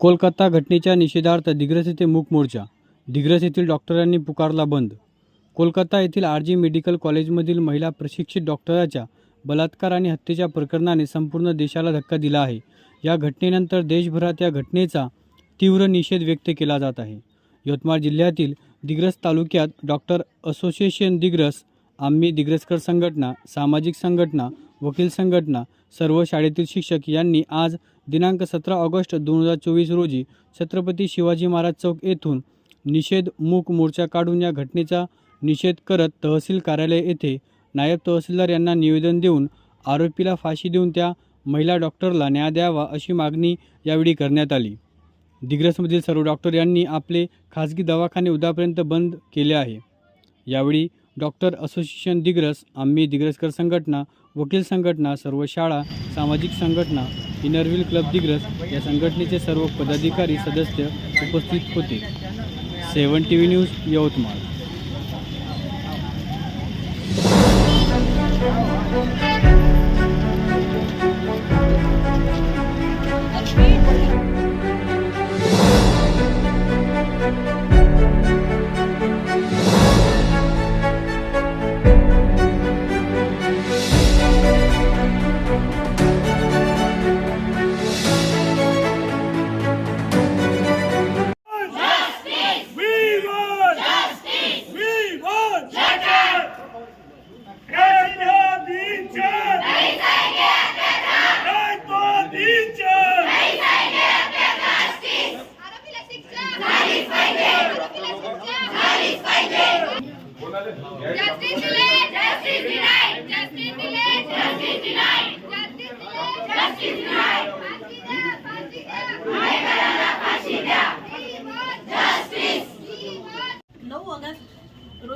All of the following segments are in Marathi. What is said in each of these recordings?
कोलकाता घटनेच्या निषेधार्थ दिग्रस येथे मूक मोर्चा. दिग्रस येथील डॉक्टरांनी पुकारला बंद. कोलकाता येथील आर जी मेडिकल कॉलेजमधील महिला प्रशिक्षित डॉक्टराच्या बलात्कार आणि हत्येच्या प्रकरणाने संपूर्ण देशाला धक्का दिला आहे. या घटनेनंतर देशभरात या घटनेचा तीव्र निषेध व्यक्त केला जात आहे. यवतमाळ जिल्ह्यातील दिग्रस तालुक्यात डॉक्टर असोसिएशन दिग्रस आम्ही दिग्रसकर संघटना सामाजिक संघटना वकील संघटना सर्व शाळेतील शिक्षक यांनी आज दिनांक सतरा ऑगस्ट दोन हजार चोवीस रोजी छत्रपती शिवाजी महाराज चौक येथून निषेध मूक मोर्चा काढून या घटनेचा निषेध करत तहसील कार्यालय येथे नायब तहसीलदार यांना निवेदन देऊन आरोपीला फाशी देऊन त्या महिला डॉक्टरला न्याय द्यावा अशी मागणी यावेळी करण्यात आली. दिग्रसमधील सर्व डॉक्टर यांनी आपले खाजगी दवाखाने उद्यापर्यंत बंद केले आहे. यावेळी डॉक्टर असोसिएशन दिग्रस आम्ही दिग्रसकर संघटना वकील संघटना सर्व शाळा सामाजिक संघटना इनरव्हील क्लब दिग्रस या संघटनेचे सर्व पदाधिकारी सदस्य उपस्थित होते. Seven T V news Yavatmal.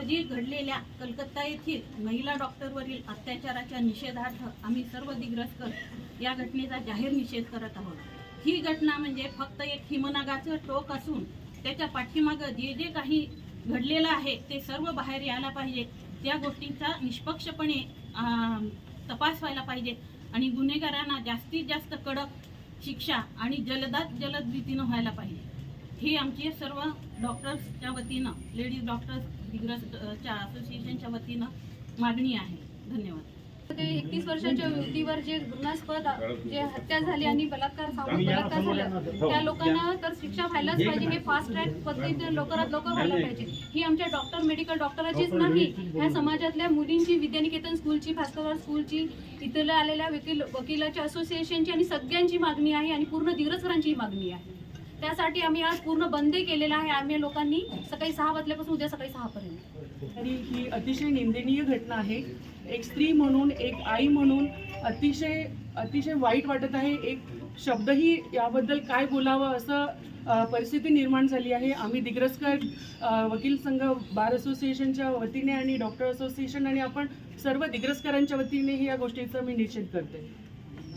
रोजी घडलेल्या कलकत्ता येथील महिला डॉक्टरवरील अत्याचाराच्या निषेधार्थ आम्ही सर्व दिग्रस्त या घटनेचा जाहीर निषेध करत आहोत. ही घटना म्हणजे फक्त एक हिमनागाचं टोक असून त्याच्या पाठीमागं जे जे काही घडलेलं आहे ते सर्व बाहेर यायला पाहिजे. त्या गोष्टींचा निष्पक्षपणे तपास व्हायला पाहिजे आणि गुन्हेगारांना जास्तीत जास्त कडक शिक्षा आणि जलदात जलद रीतीनं व्हायला पाहिजे. ही आमची सर्व डॉक्टर्सच्या वतीनं लेडीज डॉक्टर्स दिग्रसच्या असोसिएशनच्या वतीनं मागणी आहे. धन्यवाद. ते एकतीस वर्षाच्या युवतीवर जे घृणास्पद जे हत्या झाली आणि बलात्कार सामूहिक बलात्कार झाला त्या लोकांना तर शिक्षा व्हायलाच पाहिजे हे फास्ट ट्रॅक पद्धतीने लवकरात लवकर व्हायला पाहिजे. ही आमच्या डॉक्टर मेडिकल डॉक्टराचीच नाही. ह्या समाजातल्या मुलींची विद्यानिकेतन स्कूलची भास्कर स्कूलची इथल्या आलेल्या वकील वकिलाच्या असोसिएशनची आणि सगळ्यांची मागणी आहे आणि पूर्ण दिग्रसरांची मागणी आहे. त्यासाठी आम्ही आज पूर्ण बंद केलेला आहे. आम्ही लोकांनी सकाळी सहा वाजल्यापासून उद्या सकाळी सहापर्यंत आणि ही अतिशय निंदनीय घटना आहे. एक स्त्री म्हणून एक आई म्हणून अतिशय अतिशय वाईट वाटत आहे. एक शब्दही याबद्दल काय बोलावं असं परिस्थिती निर्माण झाली आहे. आम्ही दिग्रसकर वकील संघ बार असोसिएशनच्या वतीने आणि डॉक्टर असोसिएशन आणि आपण सर्व दिग्रसकरांच्या वतीने या गोष्टीचा मी निषेध करते.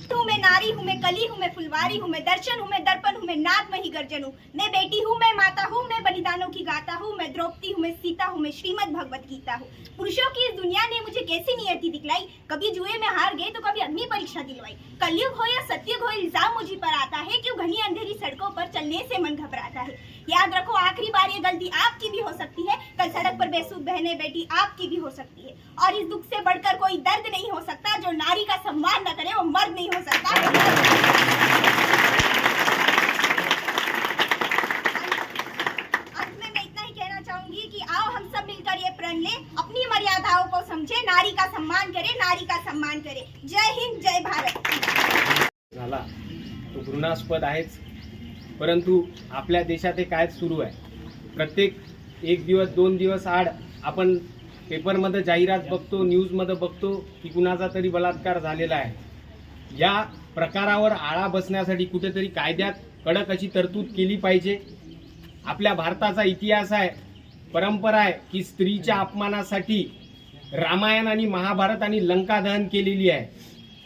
हूँ मैं नारी हूँ मैं कली हूँ मैं फुलवारी हूँ मैं दर्शन हूँ मैं दर्पण हूँ मैं नाद में ही गर्जन हूँ मैं बेटी हूँ मैं माता हूँ मैं बलिदानों की गाता हूँ मैं द्रौपदी हूँ मैं सीता हूँ मैं श्रीमद भगवत गीता हूँ पुरुषों की इस दुनिया ने मुझे कैसी नियति दिखलाई कभी जुए में हार गए तो कभी अग्नि परीक्षा दिलवाई कलयुग हो या सत्युग हो इल्ज़ाम मुझी पर आता है क्यों घनी अंधेरी सड़कों पर चलने से मन घबराता है याद रखो, आखिरी बार ये गलती आपकी भी हो सकती है। कल सड़क पर बेसुध बहने बेटी आपकी भी हो सकती है। और इस दुख से बढ़कर कोई दर्द नहीं हो सकता, जो नारी का सम्मान न करे, वो मर्द नहीं हो सकता। इतना ही कहना चाहूँगी कि आओ हम सब मिलकर ये प्रण लें, अपनी मर्यादाओं को समझे, नारी का सम्मान करे, नारी का सम्मान करे। जय हिंद, जय भारत। तो घृणास्पद आहेच परंतु आपल्या देशात हे काय सुरू आहे? प्रत्येक एक दिवस दोन दिवस आड आपण पेपरमध्ये जाहिरात बघतो न्यूजमध्ये बघतो की कुणाचा तरी बलात्कार झालेला आहे. या प्रकारावर आळा बसण्यासाठी कुठेतरी कायद्यात कडक अशी तरतूद केली पाहिजे. आपल्या भारताचा इतिहास आहे परंपरा आहे की स्त्रीच्या अपमानासाठी रामायण आणि महाभारत आणि लंका दहन केलेली आहे.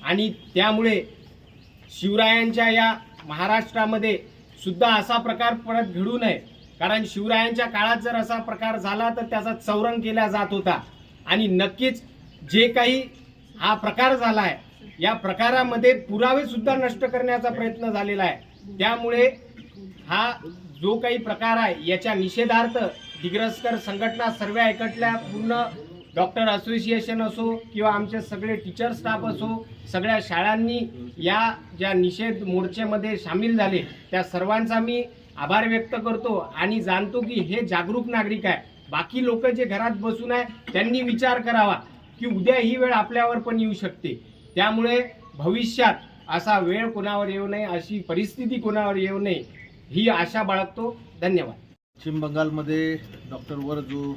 आणि त्यामुळे शिवरायांच्या या महाराष्ट्रामध्ये सुद्धा असा प्रकार परत घडू नये. कारण शिवरायांच्या काळात जर असा प्रकार झाला तर त्याचा चौरंग केला जात होता. आणि नक्कीच जे काही हा प्रकार झाला आहे या प्रकारामध्ये पुरावे सुद्धा नष्ट करण्याचा प्रयत्न झालेला आहे. त्यामुळे हा जो काही प्रकार आहे याच्या निषेधार्थ दिग्रसकर संघटना सर्व एकटल्या पूर्ण डॉक्टर असोसिएशन असो किंवा आमचे सगळे टीचर स्टाफ असो सगळ्या शाळांनी या ज्या निषेध मोर्चेमध्ये सामील झाले त्या सर्वांचा मी आभार व्यक्त करतो आणि जाणतो की हे जागरूक नागरिक आहे. बाकी लोक जे घरात बसून आहे त्यांनी विचार करावा की उद्या ही वेळ आपल्यावर पण येऊ शकते. त्यामुळे भविष्यात असा वेळ कोणावर येऊ नये अशी परिस्थिती कोणावर येऊ नये ही आशा बाळगतो. धन्यवाद. पश्चिम बंगालमध्ये डॉक्टर जो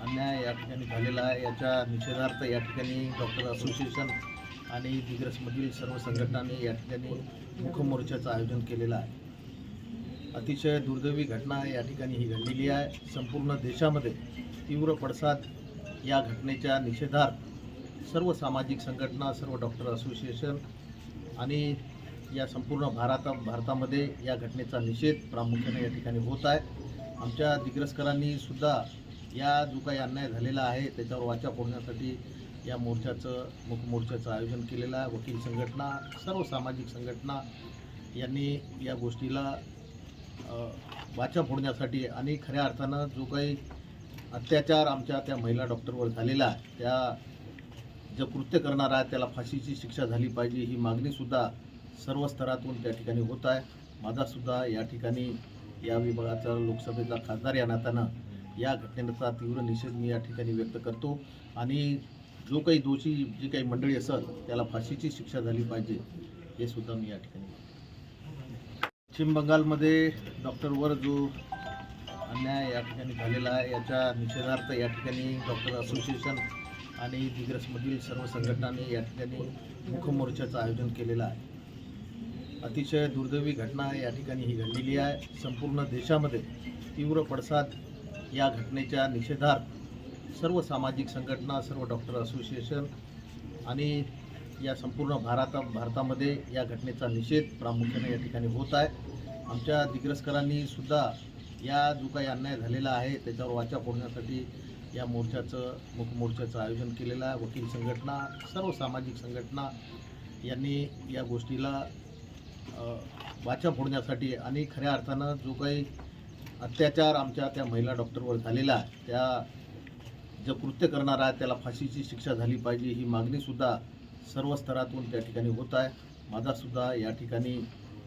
अन्याय या ठिकाणी झालेला आहे. याच्या निषेधार्थ या ठिकाणी डॉक्टर असोसिएशन आणि दिग्रसमधील सर्व संघटनांनी या ठिकाणी मुखमोर्चाचं आयोजन केलेलं आहे. अतिशय दुर्दैवी घटना या ठिकाणी ही घडलेली आहे. संपूर्ण देशामध्ये तीव्र पडसाद या घटनेच्या निषेधार्थ सर्व सामाजिक संघटना सर्व डॉक्टर असोसिएशन आणि या संपूर्ण भारत भारतामध्ये या घटनेचा निषेध प्रामुख्याने या ठिकाणी होत आहे. आमच्या दिग्रसकरांनी सुद्धा या जो काही अन्याय झालेला आहे त्याच्यावर वाचा फोडण्यासाठी या मोर्चाचं मुख मोर्चाचं आयोजन केलेलं आहे. वकील संघटना सर्व सामाजिक संघटना यांनी या गोष्टीला वाचा फोडण्यासाठी आणि खऱ्या अर्थानं जो काही अत्याचार आमच्या त्या महिला डॉक्टरवर झालेला आहे त्या जो कृत्य करणार आहे त्याला फाशीची शिक्षा झाली पाहिजे ही मागणीसुद्धा सर्व स्तरातून त्या ठिकाणी होत आहे. माझासुद्धा या ठिकाणी या विभागाचा लोकसभेचा खासदार या नात्यानं या घटनेचा तीव्र निषेध मी या ठिकाणी व्यक्त करतो. आणि जो काही दोषी जी काही मंडळी असेल त्याला फाशीची शिक्षा झाली पाहिजे हे सुद्धा मी या ठिकाणी पश्चिम बंगालमध्ये डॉक्टरवर जो अन्याय या ठिकाणी झालेला आहे याच्या निषेधार्थ या ठिकाणी डॉक्टर असोसिएशन आणि दिग्रसमधील सर्व संघटनांनी या ठिकाणी मुखमोर्चाचं आयोजन केलेलं आहे. अतिशय दुर्दैवी घटना या ठिकाणी ही घडलेली आहे. संपूर्ण देशामध्ये तीव्र पडसाद या घटनेच्या निषेधार्थ सर्व सामाजिक संघटना सर्व डॉक्टर असोसिएशन आणि या संपूर्ण भारत भारतामध्ये या घटनेचा निषेध प्रामुख्याने या ठिकाणी होत आहे. आमच्या दिग्रसकरांनी सुद्धा या जो काही अन्याय झालेला आहे त्याच्यावर वाचा फोडण्यासाठी या मोर्चाचं मुख मोर्चाचं आयोजन केलेलं आहे. वकील संघटना सर्व सामाजिक संघटना यांनी या गोष्टीला वाचा फोडण्यासाठी आणि खऱ्या अर्थानं जो काही अत्याचार आमच्या त्या महिला डॉक्टरवर झालेला आहे. त्या जो कृत्य करणार आहे त्याला फाशीची शिक्षा झाली पाहिजे ही मागणीसुद्धा सर्व स्तरातून त्या ठिकाणी होत आहे. माझासुद्धा या ठिकाणी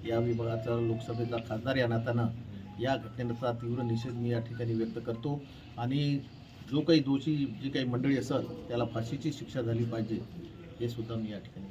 या विभागाचा लोकसभेचा खासदार या नात्यानं या घटनेचा तीव्र निषेध मी या ठिकाणी व्यक्त करतो. आणि जो काही दोषी जी काही मंडळी असेल त्याला फाशीची शिक्षा झाली पाहिजे हे सुद्धा मी या ठिकाणी